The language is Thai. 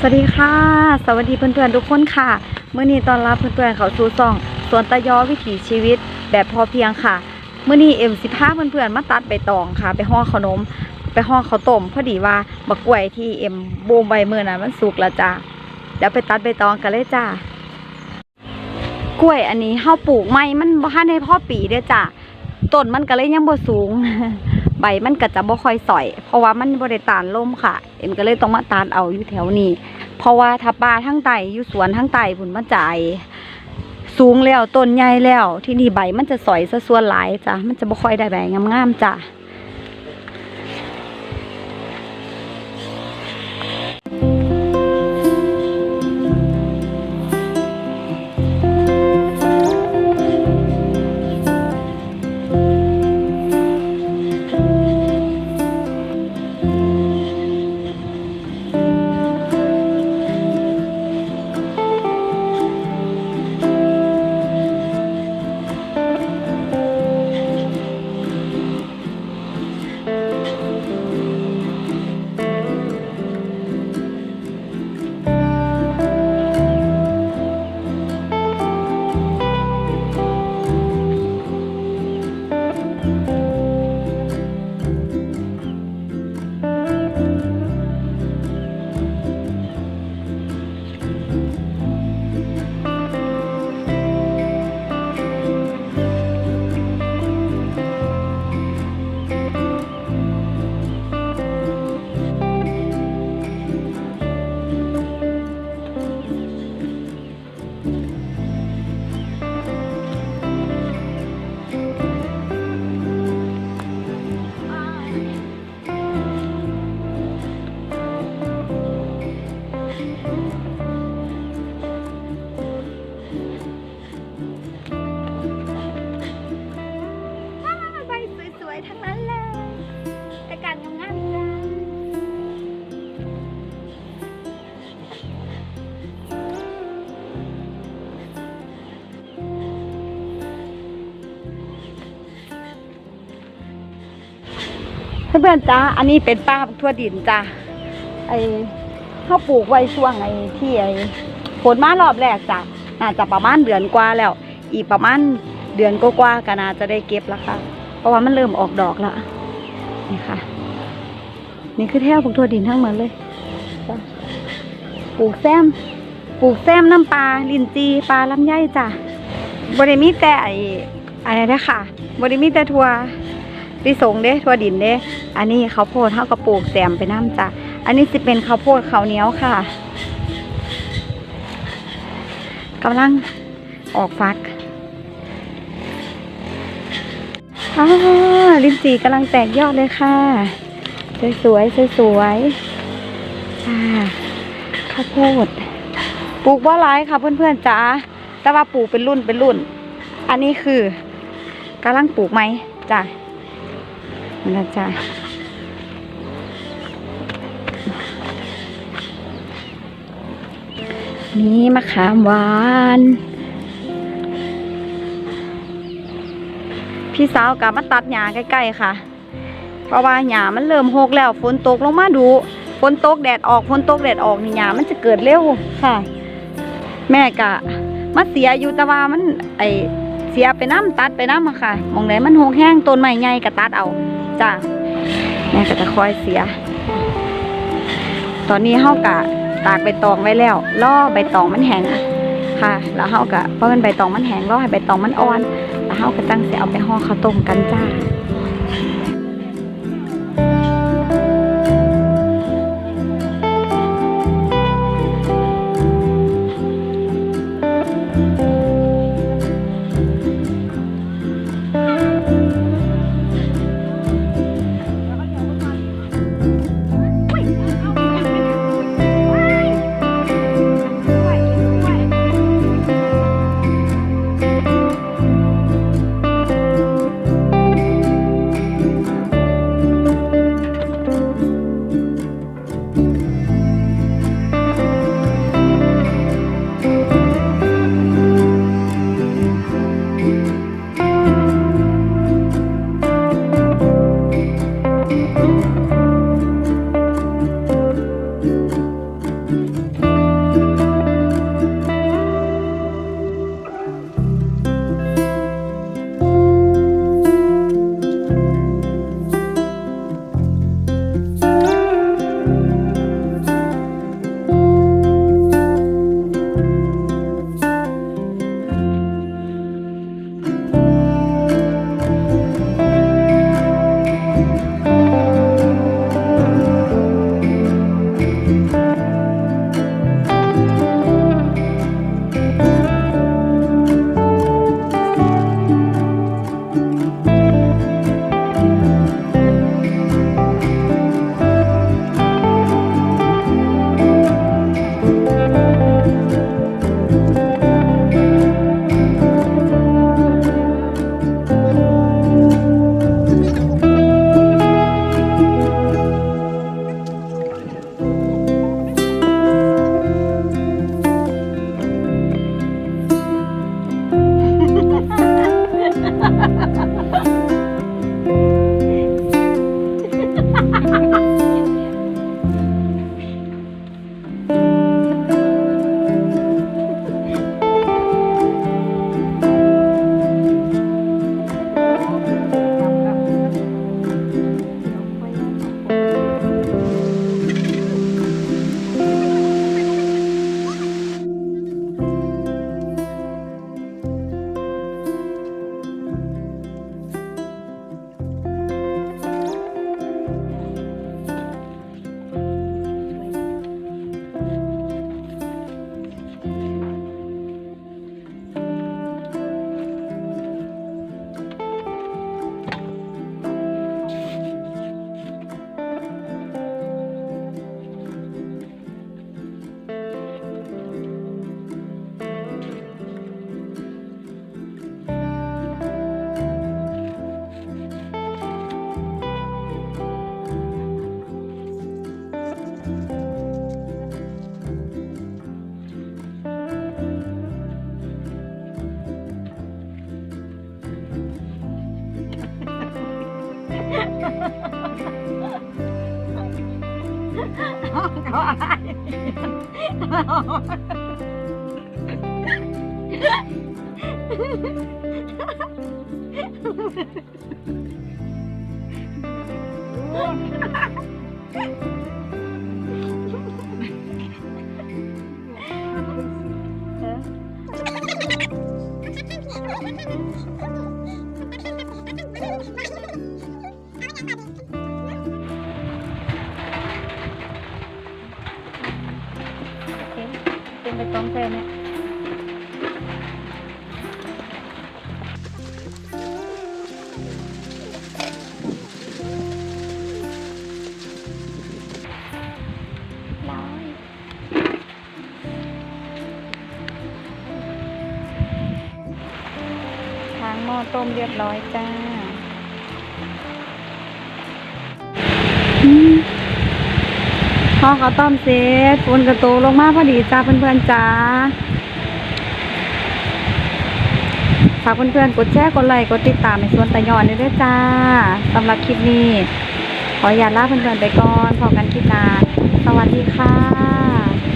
สวัสดีค่ะ สวัสดีเพื่อนๆทุกคนค่ะเมื่อนี้ตอนรับเพื่อนๆเขาสู่ซองสวนตะยอวิถีชีวิตแบบพอเพียงค่ะเมื่อนี้เอ็มสิบห้าเพื่อนๆมาตัดใบตองค่ะ ไปห่อขนม ไปห่อข้าวต้มพอดีว่าบักกล้วยที่เอ็มบูมใบเมื่อนั้นมันสุกแล้วจ้าเดี๋ยวไปตัดใบตองกันเลยจ้ากล้วยอันนี้เฮาปลูกใหม่มันบ่ทันได้พ่อปีเด้อจ้าต้นมันก็เลยยังบ่สูง ใบมันก็จะบ่ค่อยสอย เพราะว่ามันบริตานลมค่ะ เอ็มก็เลยต้องมาตานเอาอยู่แถวนี้ เพราะว่าถ้าปลาทั้งไตอยู่สวนทั้งไตผุนมันจ่ายสูงแล้วต้นใหญ่แล้ว ที่นี่ใบมันจะสอยซะส่วนหลายจ้ะมันจะบ่ค่อยได้ใบงามๆจ้ะ เพื่อนๆจ้าอันนี้เป็นป้าทั่วดินจ้าไอเขาปลูกไว้ช่วงไอ้ที่ไอ้ฝนมารอบแรกจ้ะน่าจะประมาณเดือนกว่าแล้ว อีกประมาณเดือนก็กว่าก็น่าจะได้เก็บแล้วค่ะ เพราะว่ามันเริ่มออกดอกแล้วนี่ค่ะ นี่คือแถวปลูกทั่วดินทั้งหมดเลยจ้ะปลูกแซมปลูกแซมน้ำปลาลินจีปลาลำไยจ้ะบริมีแต่ไอ้อะไรนะค่ะบริมีแต่ทัว ลิสงเด้ทัวดินเด้ อันนี้ข้าวโพดเท่ากับปลูกแซมไปน้ำจ้ะ อันนี้จะเป็นข้าวโพดข้าวเหนียวค่ะกำลังออกฟักอ่าลิ้นจี่กำลังแตกยอดเลยค่ะ สวยๆสวยๆอ่าข้าวโพดปลูกว่าร้ายค่ะเพื่อนๆจ๋าแต่ว่าปลูกเป็นรุ่นเป็นรุ่น อันนี้คือกำลังปลูกไหมจ้ะ นะจ้ะนี่มะขามหวาน พี่สาวกลับมาตัดหญ้าใกล้ๆค่ะ เพราะว่าหญ้ามันเริ่มหกแล้วฝนตกลงมาดูฝนตกแดดออกฝนตกแดดออกนี่หญ้ามันจะเกิดเร็วค่ะ แม่กะมาเสียอยู่แต่ว่ามันไอเสียไปน้ำตัดไปน้ำอะค่ะมองไหนมันหกแห้งต้นไม้ใหญ่ก็ตัดเอา จ้ะแม่ก็จะคอยเสีย ตอนนี้เฮากะตากใบตองไว้แล้วล่อใบตองมันแห้งค่ะ แล้วเฮากะเพราะมันใบตองมันแห้งล่อให้ใบตองมันอ่อน แล้วเฮาก็ตั้งสิเอาไปห่อข้าวต้มกันจ้า เขา ต้องแฟนเนี่ยร้อยทางหม้อต้มเรียบร้อยจ้าอืม พอเขาต้อมเสร็จฝนกระโตลงมาพอดีจ้าเพื่อนๆจ้าฝากเพื่อนๆกดแชร์กดไลค์กดติดตามในส่วนตะยอนด้วยเด้อจ้าสำหรับคลิปนี้ ขออย่าลาเพื่อนๆไปก่อนพอกันคลิปหน้าสวัสดีค่ะ